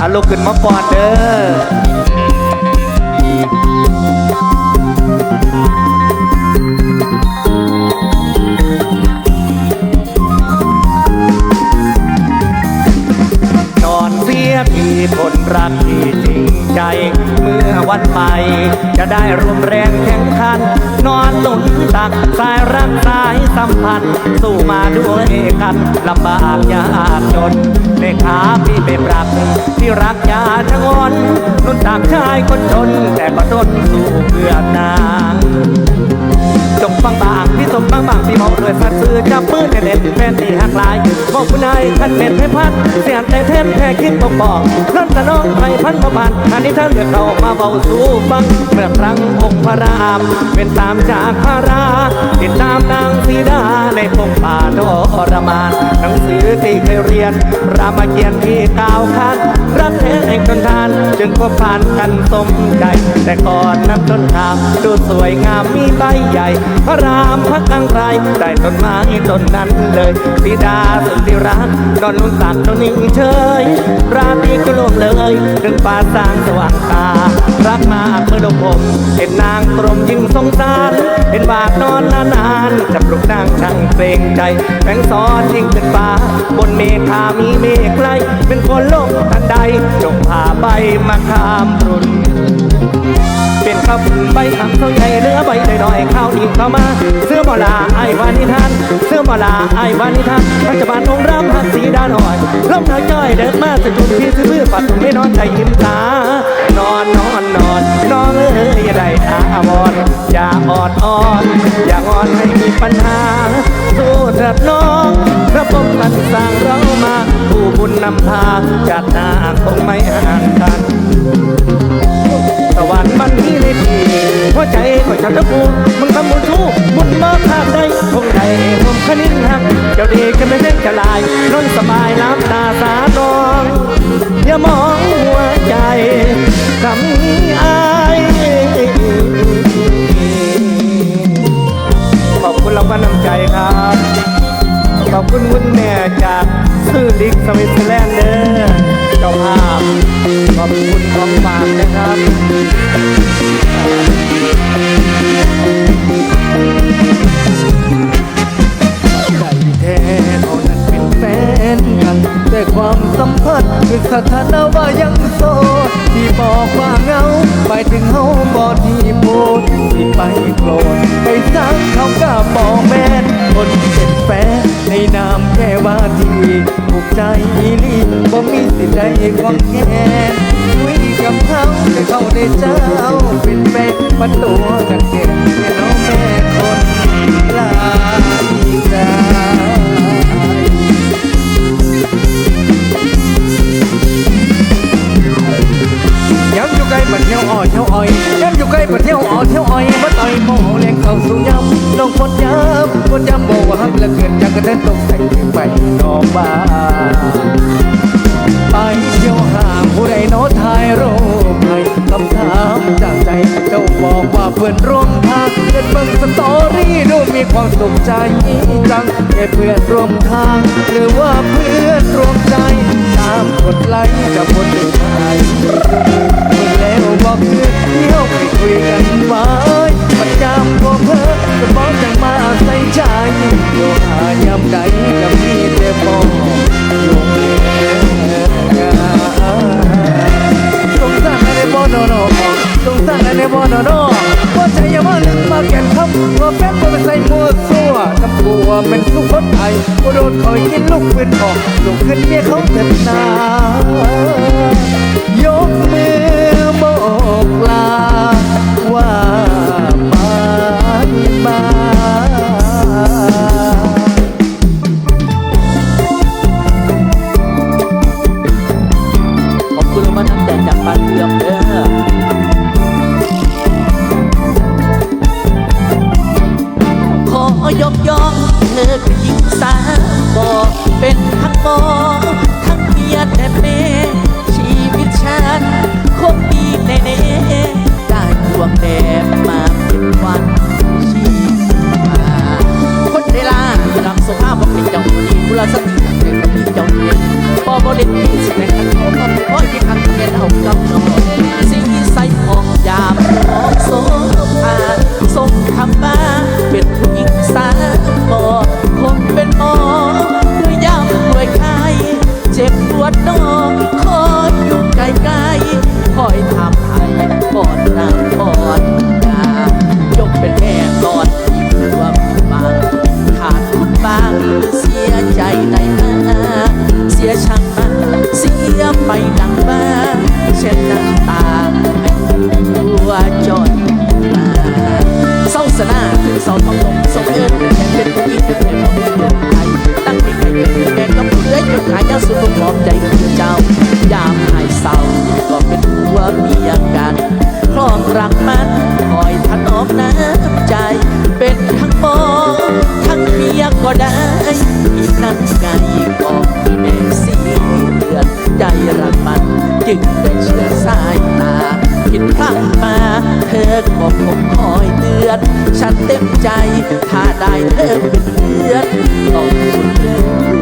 อาลูกขึ้นมาปอนเด้อีคนรักที่จริง ใจเมื่อวันไป จะได้รวมแรงแข่งขัน นอนหนุนตักสายรักสายสัมพันธ์ สู้มาด้วยกันลำบากยากจนในขาพี่เป็นรักที่รักยาชะงอนนุ่นตักชายคนจน แต่ก็ทนสู้เพื่อนางจงฟังบางพี่สมบางบางพี่มองด้วยสัตว์ซื้อจับมือแน่นแฟนที่หักลายบอกคุณนายขันเม็ดให้พัดเสียงแต่เทนแค่คิดบอกบอกนั่นตะน้องไปพันประพันอันนี้ท่านเลือกเข้ามาเบาสู้ฟังเมื่อครั้งองค์พระราม เป็นตามจากพระราติดตามนางสีดาในพงป่าทรมาน หนังสือที่เคยเรียน รามเกียรติ์ที่กล่าวคันรักแท้แห่งทนทาน จึงก็ผ่านกันสมใจ แต่ก่อนนั้นต้นทางดูสวยงามมีใบใหญ่ พระรามพระกังไรได้ต้นไม้ต้นนั้นเลยสีดาสุดที่รักนอนนุ่นตักนอนนิ่งเฉย ตรีก็โลยเลยถึงป่าสร้างสว่างตา รักมากเมื่อลงผมเห็นนางตรมยิ่งสงสาร เห็นบาดนอนนานๆจับลูกนางช่างเกรงใจแฝงซ้อนยิ่งขึ้นฟ้า บนเมฆามีเมฆไกลเป็นคนโลกทันใด จงพาใบมาข้ามรุ่นเป็นข้าวผุนใบคำเท่าใหญ่เนื้อใบหน่อยๆข้าวดีเข้ามา เสื้อมอลาไอ้วานิทานเสื้อมอลาไอ้วานิทานปัจจุบันองค์รำหักสีดาหน่อยลมหนาวจ้อยเดินมาสะดุดที่ซื้อเพื่อปัดไม่นอนใจยิ้มตา นอนนอนนอนนอนเอ้ยอย่าได้อาวรอย่าออดอ่อน อย่างอนให้มีปัญหา สู้เถิดน้องพระปมมันสร้างเรามา ผู้บุญนำพาจัดหน้าคงไม่ห่างกัน สวรรค์มันมีในทีหัวใจก็จะจะพูมึงทำบุญชูบุญมาภาคใดคงใดผมคณินหัก เจ้าดีกันไม่เล่นจะลายนอนสบายรับตาสาดองอย่ามองหัวใจ คำนี้อายขอบคุณรางวัลน้ำใจครับ ขอบคุณคุณแม่จากซื่อลิกสวิตเซอร์แลนด์เด้อเจ้าภาพขอบคุณของฝากนะครับแต่ความสัมพันธ์คือสถานะาไปถึงเฮาบ่ที่พูดที่ไปโกรธไปสังเขาก็บอกแม่นคนเป็นแฟนในนามแค่ว่าที่ถูกใจอีหลีบ่มีสิทธิ์ใดของแค่คุยกับเขาแต่เขาได้เจ้าเป็นแฟนปันตัวกันแใกล้บัดเที่ยวอ่อยเที่ยวอ่อยย้ำอยู่ใกล้บัดเที่ยวอ่อยเที่ยวอ่อยมาต่อยมโหแรงเข้าสู่ย้ำลงคนยำคนยำบอกว่าฮักและเกินยังกระเด็นตกใส่ไปนอกบ้านไปเที่ยวห่างผู้ใดโน้ตทายรูปให้คำถามจากใจเจ้าบอกว่าเพื่อนร่วมทางเล่นเบิ่งสตอรี่ดูมีความสุขใจจังแค่เพื่อนร่วมทางหรือว่าเพื่อนร่วมใจตามกดไลค์กับคนอื่นไทยมึงแล้ว บอกคือเที่ยวไปคุยกันไว้ประจำก็เพ้อจะบอ งเงินเป็นผู้หญิงเป็นผู้หญิงตั้งใจเกิดแดงก็เพื่อยจนหายยาสุดก็พร้อมใจคือเจ้ายามหายเศร้าก็เป็นหัวมีอาการคล้องรักมันคอยถนอมน้ำใจ เป็นทั้งปอทั้งเมียก็ได้อีนั่นไงก็เอซีือนใจรักมันจึงได้เชื่อสายตาคิดพลั้งมาเธอก็คงคอยเตือน ฉันเต็มใจ ถ้าได้เธอเป็นเพื่อนต้องคุณเพื่อ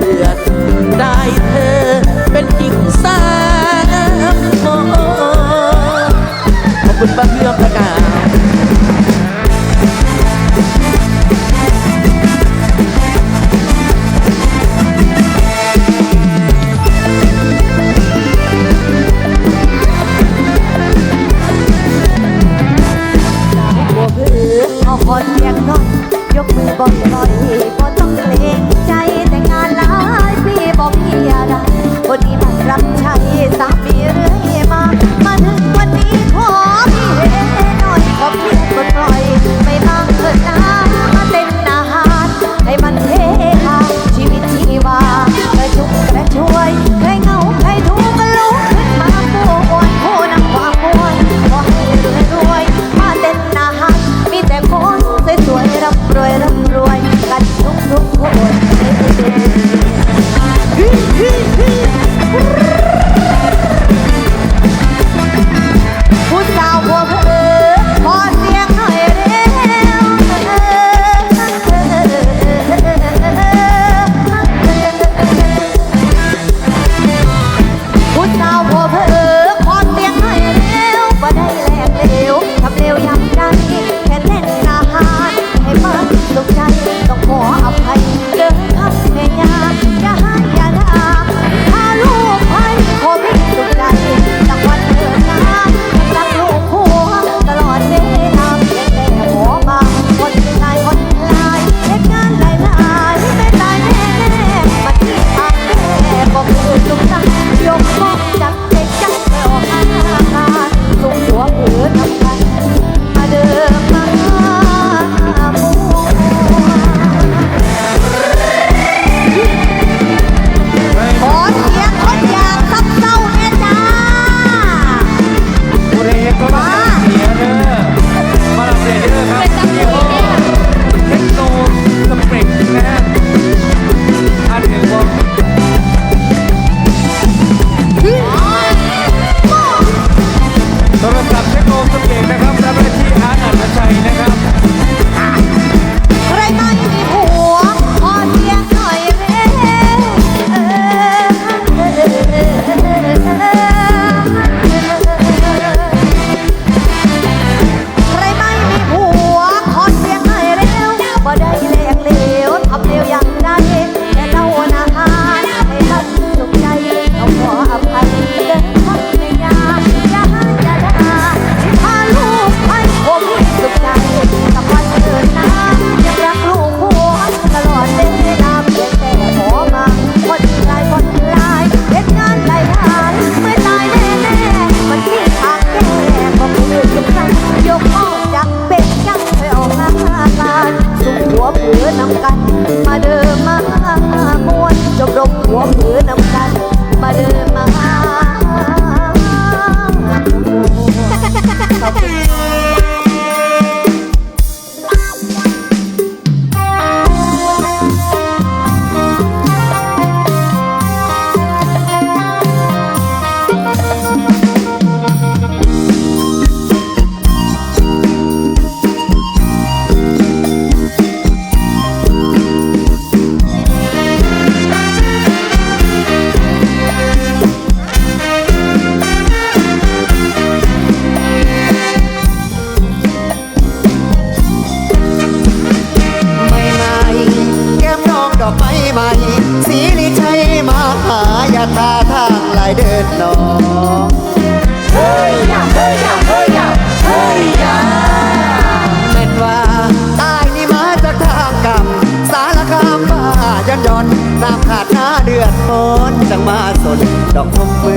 ดอกลมเมื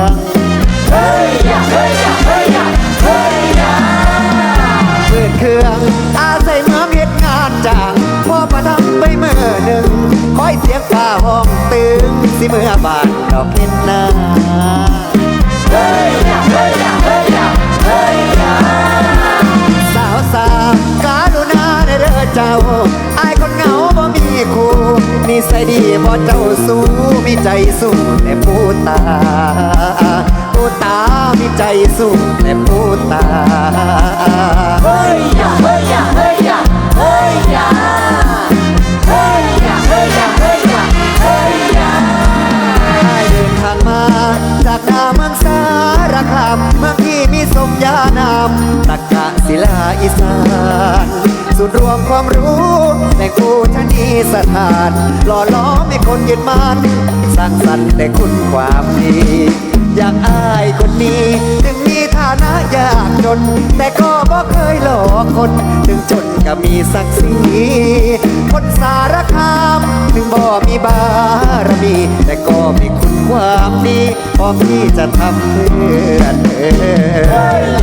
องเฮ้ยยาเฮ้ยยาเฮ้ยยาเฮ้ยยาเปิดเครื่องอาศัยน้ำเฮ็ดงานจางพ่อมาทำไปเมื่อหนึ่งคอยเสียค่าห้องตึงสิเมื่อบานดอกเห็นหน้าเฮ้ยยาเฮ้ยยาเฮ้ยยาเฮ้ยยาสาวสาวกาลุนาเด้อเจ้า นิสัยดีบ่เจ้าสู้มีใจสู้แต่ผู้ตาผู้ตามีใจสู้แต่ผู้ตาเฮ้ยอย่าเฮ้ยอย่าเฮ้ยอย่าเฮ้ยอย่าเฮ้ยอย่าเฮ้ยอย่าเฮ้ยอย่าเฮ้ยอย่าเดินทางมา จากนาเมืองสารคามเมืองที่มีสมญานามตักกะศิลาอีสานสุดรวมความรู้ ในกูชนีสถานหล่อล้อมให้คนยึดมันสร้างสรรค์แต่คุณความดีอย่ากอายคนนี้ถึงมีฐานะยากจน แต่ก็บ่เคยหลอกคน ถึงจนก็มีศักดิ์ศรีคนสารคามถึงบ่มีบารมี แต่ก็มีคุณความดีพร้อมที่จะทำเพื่อนเธอ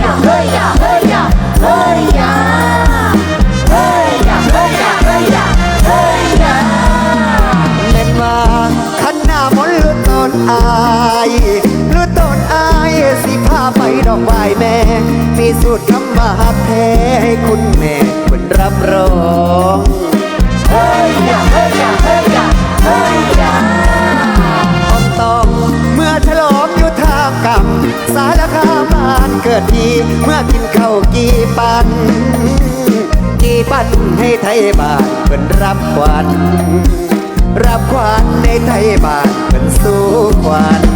ฉลองอยู่ทางกำสารคามบ้านเกิดทีเมื่อกินข้าวกี่ปัน กี่ปันให้ไทยบ้านเป็นรับขวัญรับขวัญในไทยบ้านเป็นสู้ขวัญ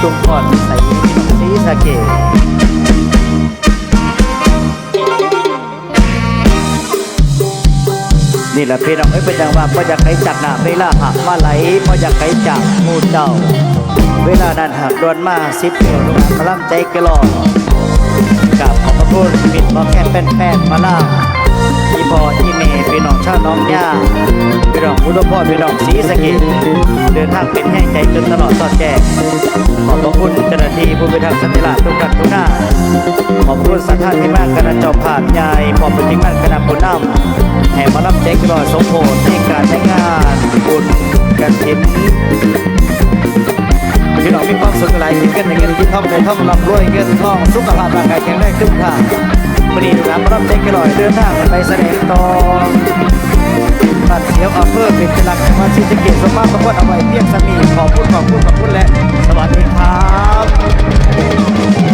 พี่น้องโอตุ้มก่อนใส่พี่น้องสีสะเกดนี่แหละพี่น้องเอ้ยเป็นจังว่าพ่ออยากให้จักหนาเวลาหักมาไหลพ่ออยากให้จักมูเจ้า เวลานั้นหักดวนมาสิบเดียวลูกพลังใจกลอกับขอบพระคุณมิตรบอกแค่แป้นๆมาล่า พี่น้องชาวน้องย่าพี่น้องพุทธพ่อพี่น้องศรีสะเกดเดินทางเป็นแห่งใจจนตลอดตอดแก่ขอบพระคุณเจ้าหน้าที่ผู้พิทักษ์สันติราษฎร์ทุกท่านทุกหน้าขอบคุณสัทธาที่มากคณะเจอผ่านใหญ่ขอบคุณที่มากคณะผู้นำแห่มารับแจกกรอยสมโภชในการใช้งานบุญกันทินพี่น้องมีความสุขหลายคิดกันในเงินที่ท่องในท่องร่ำรวยเงินทองสุขภาพร่างกายแข็งแรงขึ้นค่ะ วันนี้นะรับรับเช็คกันหน่อยเดินทางไปแสดงต่อบัดเสียวอำเภอเป็นจังหวัดจังหวัดศรีสะเกษสมมาตรประกวดเอาไว้เพียงสมีขอบคุณขอบคุณขอบคุณและ สวัสดีครับ